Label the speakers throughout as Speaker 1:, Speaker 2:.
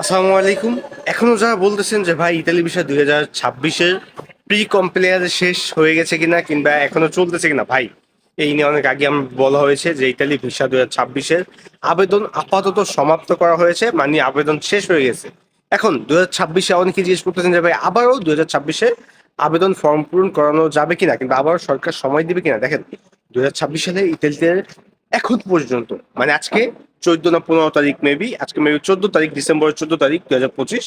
Speaker 1: আসসালামু আলাইকুম। এখনও যারা বলতেছেন যে ভাই ইতালি বিষয় দুই হাজার ছাব্বিশের প্রি কম্পেয়ার শেষ হয়ে গেছে কিনা কিংবা এখনও চলতেছে কিনা, ভাই, এই নিয়ে অনেক আগে আমার বলা হয়েছে যে ইতালি ভিসা দুই হাজার আবেদন আপাতত সমাপ্ত করা হয়েছে মানে আবেদন শেষ হয়ে গেছে। এখন দুই হাজার ছাব্বিশে অনেকে জিজ্ঞেস করতেছেন যে ভাই আবারও দুই হাজার ছাব্বিশে আবেদন ফর্ম পূরণ করানো যাবে কিনা কিন্তু আবারও সরকার সময় দিবে কিনা? দেখেন, দুই হাজার ছাব্বিশ সালে ইতালিতে এখন পর্যন্ত মানে আজকে চোদ্দ না পনেরো তারিখ মেবি আজকে মেবি চোদ্দ তারিখ, ডিসেম্বরের চোদ্দ তারিখ দু হাজার পঁচিশ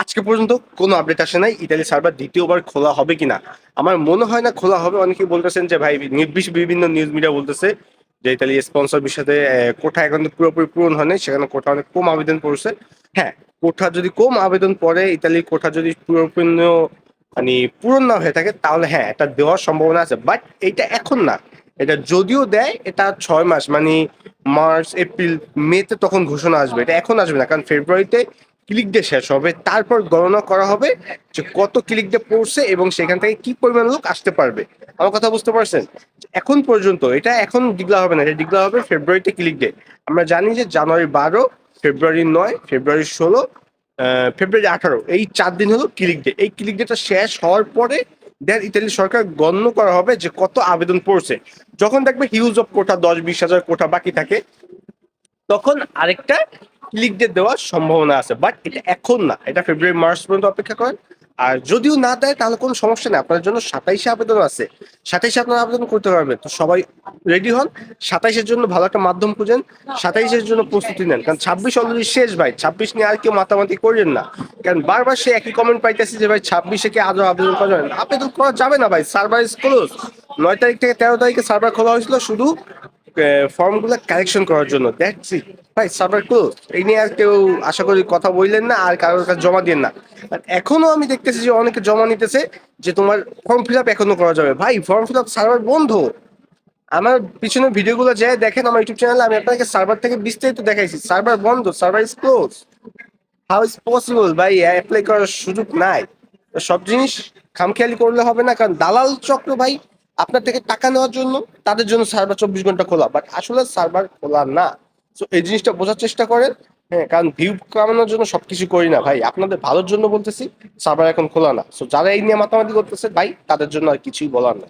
Speaker 1: আজকে পর্যন্ত কোনো আপডেট আসে নাই ইতালি সার্ভার দ্বিতীয়বার খোলা হবে কিনা? আমার মনে হয় না খোলা হবে, অনেকেই বলতেছেন যে ভাই নির্বিশ বিভিন্ন নিউজ মিডিয়া বলতেছে যে ইতালি স্পন্সর বিষয়ে কোঠা এখন পুরোপুরি পূরণ হয়নি, সেখানে কোঠা অনেক কম আবেদন পড়ছে। হ্যাঁ কোঠা যদি কম আবেদন পড়ে ইতালির কোঠা যদি পুরোপুরি মানে পূরণ না হয়ে থাকে, তাহলে হ্যাঁ এটা দেওয়ার সম্ভাবনা আছে। বাট এটা এখন না। এটা যদিও দেয়, এটা ছয় মাস মানে মার্চ, এপ্রিল, মেতে তখন ঘোষণা আসবে। এটা এখন আসবে না, কারণ ফেব্রুয়ারিতে ক্লিক ডে শেষ হবে। তারপর গণনা করা হবে যে কত ক্লিক ডে পড়ছে এবং সেখান থেকে কি পরিমাণ লোক আসতে পারবে। আমার কথা বুঝতে পারছেন? এখন পর্যন্ত এটা এখন ডিগলা হবে না, এটা ডিগলা হবে ফেব্রুয়ারিতে ক্লিক ডে আমরা জানি যে জানুয়ারি বারো, ফেব্রুয়ারি নয়, ফেব্রুয়ারি ষোলো ফেব্রুয়ারি আঠারো, এই চার দিন হলো ক্লিক ডে এই ক্লিক ডেটা শেষ হওয়ার পরে দেন ইতালি সরকার গণ্য করা হবে যে কত আবেদন পড়ছে। যখন দেখবে হিউজ অফ কোটা দশ বিশ হাজার কোটা বাকি থাকে, তখন আরেকটা ক্লিক দেওয়ার সম্ভাবনা আছে। বাট এটা এখন না, এটা ফেব্রুয়ারি মার্চ পর্যন্ত অপেক্ষা করেন। আর যদিও না দেয়, তাহলে কোনো সমস্যা নেই। আপনার জন্য সাতাইশে আবেদন আছে। সাতাইশে আপনার আবেদন করতে পারবেন। তো সবাই রেডি হন। সাতাইশের জন্য ভালো একটা মাধ্যম খুঁজেন। সাতাইশের জন্য প্রস্তুতি নেন। কারণ ছাব্বিশ অলরেডি শেষ ভাই। ছাব্বিশ নিয়ে আর কেউ মাতামাতি করলেন না। কারণ বারবার সে একই কমেন্ট পাইতেছে যে, ভাই, ছাব্বিশে কি আজও আবেদন করা যাবে না? আবেদন করা যাবে না ভাই। সার্ভার ক্লোজ নয় তারিখ থেকে তেরো তারিখে সার্ভার খোলা হয়েছিল। শুধু ফর্মগুলো কালেকশন করার জন্য। ইট ভাই সার্ভার ক্লোজ এই নিয়ে আর কেউ আশা করি কথা বললেন না, আর কারোর কাছে জমা দিন না। এখনও আমি দেখতেছি যে অনেকে জমা নিতেছে, যে তোমার ফর্ম ফিল আপ এখনও করা যাবে। ভাই ফর্ম ফিল আপ সার্ভার বন্ধ। আমার পিছনে ভিডিওগুলো যায় দেখেন আমার ইউটিউব চ্যানেলে আমি আপনাকে সার্ভার থেকে বিস্তারিত দেখাইছি। সার্ভার বন্ধ server is close how is possible ভাই অ্যাপ্লাই করার সুযোগ নাই। সব জিনিস খামখেয়ালি করলে হবে না, কারণ দালাল চক্র, ভাই। আপনার থেকে টাকা নেওয়ার জন্য তাদের জন্য সার্ভার চব্বিশ ঘণ্টা খোলা বাট আসলে সার্ভার খোলা না। তো এই জিনিসটা বোঝার চেষ্টা করেন। হ্যাঁ কারণ ভিউ কামানোর জন্য সবকিছু করি না ভাই। আপনাদের ভালোর জন্য বলতেছি সার্ভার এখন খোলা না। সো যারা এই নিয়ে মাতামাতি করতেছে, ভাই, তাদের জন্য আর কিছুই বলার না